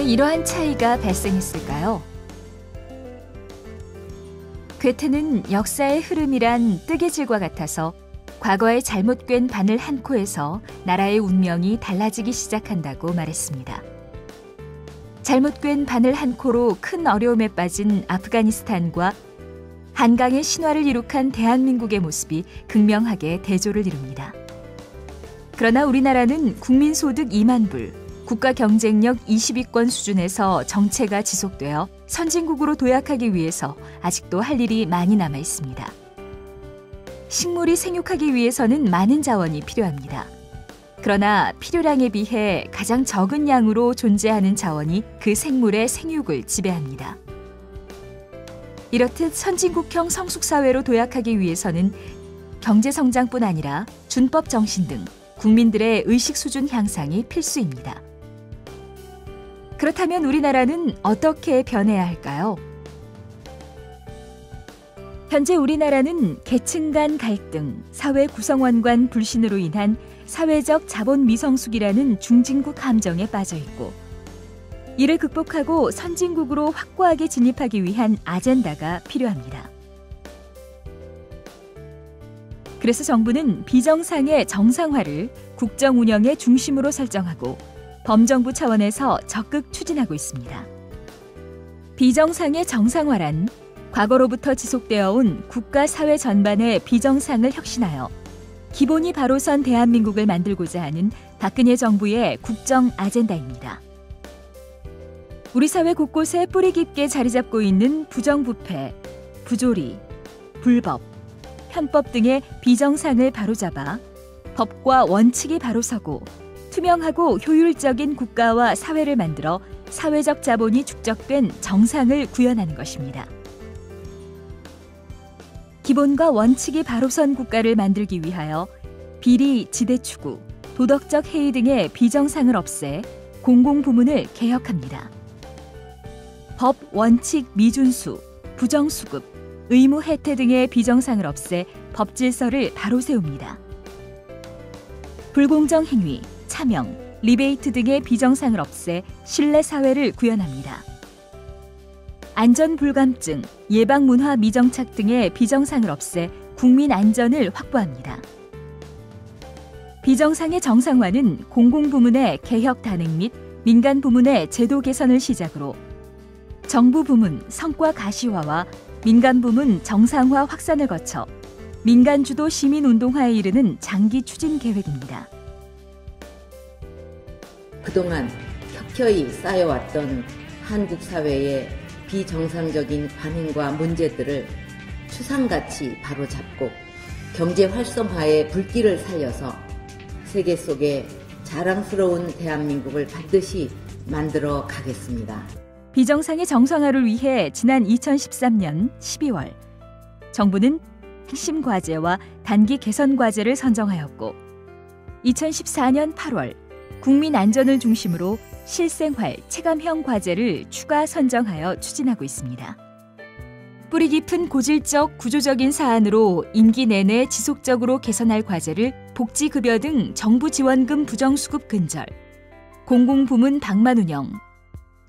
왜 이러한 차이가 발생했을까요? 괴테는 역사의 흐름이란 뜨개질과 같아서 과거의 잘못 꿰 바늘 한 코에서 나라의 운명이 달라지기 시작한다고 말했습니다. 잘못 꿰 바늘 한 코로 큰 어려움에 빠진 아프가니스탄과 한강의 신화를 이룩한 대한민국의 모습이 극명하게 대조를 이룹니다. 그러나 우리나라는 국민소득 2만 불, 국가 경쟁력 20위권 수준에서 정체가 지속되어 선진국으로 도약하기 위해서 아직도 할 일이 많이 남아 있습니다. 식물이 생육하기 위해서는 많은 자원이 필요합니다. 그러나 필요량에 비해 가장 적은 양으로 존재하는 자원이 그 생물의 생육을 지배합니다. 이렇듯 선진국형 성숙사회로 도약하기 위해서는 경제성장뿐 아니라 준법 정신 등 국민들의 의식 수준 향상이 필수입니다. 그렇다면 우리나라는 어떻게 변해야 할까요? 현재 우리나라는 계층 간 갈등, 사회 구성원 간 불신으로 인한 사회적 자본 미성숙이라는 중진국 함정에 빠져 있고 이를 극복하고 선진국으로 확고하게 진입하기 위한 아젠다가 필요합니다. 그래서 정부는 비정상의 정상화를 국정 운영의 중심으로 설정하고 범정부 차원에서 적극 추진하고 있습니다. 비정상의 정상화란 과거로부터 지속되어 온 국가 사회 전반의 비정상을 혁신하여 기본이 바로 선 대한민국을 만들고자 하는 박근혜 정부의 국정 아젠다입니다. 우리 사회 곳곳에 뿌리 깊게 자리 잡고 있는 부정부패, 부조리, 불법, 편법 등의 비정상을 바로잡아 법과 원칙이 바로서고 투명하고 효율적인 국가와 사회를 만들어 사회적 자본이 축적된 정상을 구현하는 것입니다. 기본과 원칙이 바로선 국가를 만들기 위하여 비리, 지대 추구, 도덕적 해이 등의 비정상을 없애 공공부문을 개혁합니다. 법, 원칙, 미준수, 부정수급, 의무 혜택 등의 비정상을 없애 법 질서를 바로 세웁니다. 불공정 행위, 차명, 리베이트 등의 비정상을 없애 신뢰 사회를 구현합니다. 안전 불감증, 예방 문화 미정착 등의 비정상을 없애 국민 안전을 확보합니다. 비정상의 정상화는 공공부문의 개혁 단행 및 민간 부문의 제도 개선을 시작으로 정부 부문 성과 가시화와 민간 부문 정상화 확산을 거쳐 민간 주도 시민 운동화에 이르는 장기 추진 계획입니다. 그동안 켜켜이 쌓여왔던 한국 사회의 비정상적인 관행과 문제들을 추상같이 바로잡고 경제 활성화의 불길을 살려서 세계 속에 자랑스러운 대한민국을 반드시 만들어 가겠습니다. 비정상의 정상화를 위해 지난 2013년 12월 정부는 핵심 과제와 단기 개선 과제를 선정하였고 2014년 8월 국민 안전을 중심으로 실생활 체감형 과제를 추가 선정하여 추진하고 있습니다. 뿌리 깊은 고질적 구조적인 사안으로 임기 내내 지속적으로 개선할 과제를 복지급여 등 정부 지원금 부정수급 근절, 공공부문 방만 운영,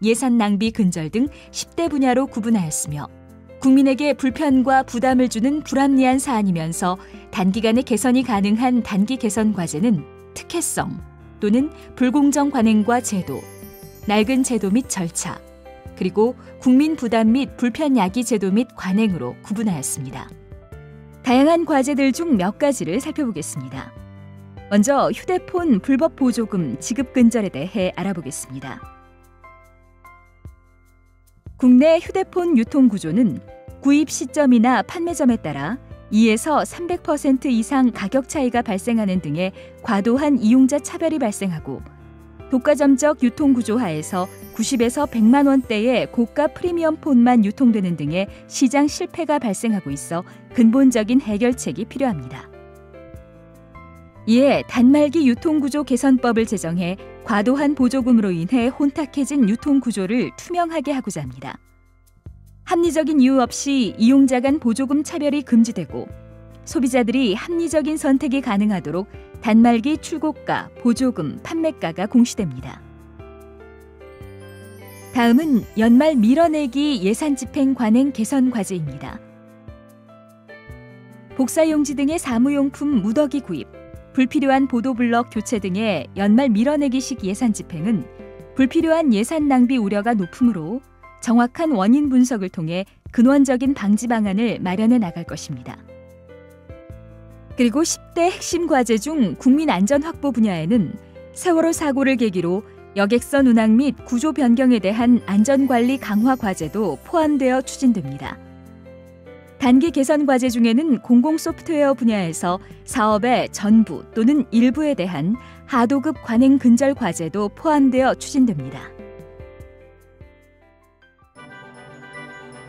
예산 낭비 근절 등 10대 분야로 구분하였으며 국민에게 불편과 부담을 주는 불합리한 사안이면서 단기간에 개선이 가능한 단기 개선 과제는 특혜성, 또는 불공정 관행과 제도, 낡은 제도 및 절차, 그리고 국민 부담 및 불편 야기 제도 및 관행으로 구분하였습니다. 다양한 과제들 중 몇 가지를 살펴보겠습니다. 먼저 휴대폰 불법 보조금 지급 근절에 대해 알아보겠습니다. 국내 휴대폰 유통 구조는 구입 시점이나 판매점에 따라 2에서 300% 이상 가격 차이가 발생하는 등의 과도한 이용자 차별이 발생하고 독과점적 유통 구조 하에서 90에서 100만 원대의 고가 프리미엄 폰만 유통되는 등의 시장 실패가 발생하고 있어 근본적인 해결책이 필요합니다. 이에 단말기 유통구조 개선법을 제정해 과도한 보조금으로 인해 혼탁해진 유통구조를 투명하게 하고자 합니다. 합리적인 이유 없이 이용자 간 보조금 차별이 금지되고 소비자들이 합리적인 선택이 가능하도록 단말기 출고가, 보조금, 판매가가 공시됩니다. 다음은 연말 밀어내기 예산 집행 관행 개선 과제입니다. 복사용지 등의 사무용품 무더기 구입, 불필요한 보도블럭 교체 등의 연말 밀어내기식 예산 집행은 불필요한 예산 낭비 우려가 높으므로 정확한 원인 분석을 통해 근원적인 방지 방안을 마련해 나갈 것입니다. 그리고 10대 핵심 과제 중 국민 안전 확보 분야에는 세월호 사고를 계기로 여객선 운항 및 구조 변경에 대한 안전관리 강화 과제도 포함되어 추진됩니다. 단기 개선 과제 중에는 공공 소프트웨어 분야에서 사업의 전부 또는 일부에 대한 하도급 관행 근절 과제도 포함되어 추진됩니다.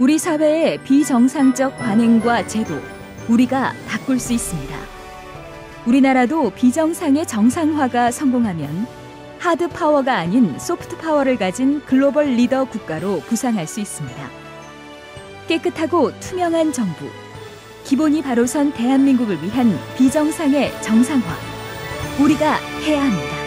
우리 사회의 비정상적 관행과 제도, 우리가 바꿀 수 있습니다. 우리나라도 비정상의 정상화가 성공하면 하드 파워가 아닌 소프트 파워를 가진 글로벌 리더 국가로 부상할 수 있습니다. 깨끗하고 투명한 정부, 기본이 바로 선 대한민국을 위한 비정상의 정상화, 우리가 해야 합니다.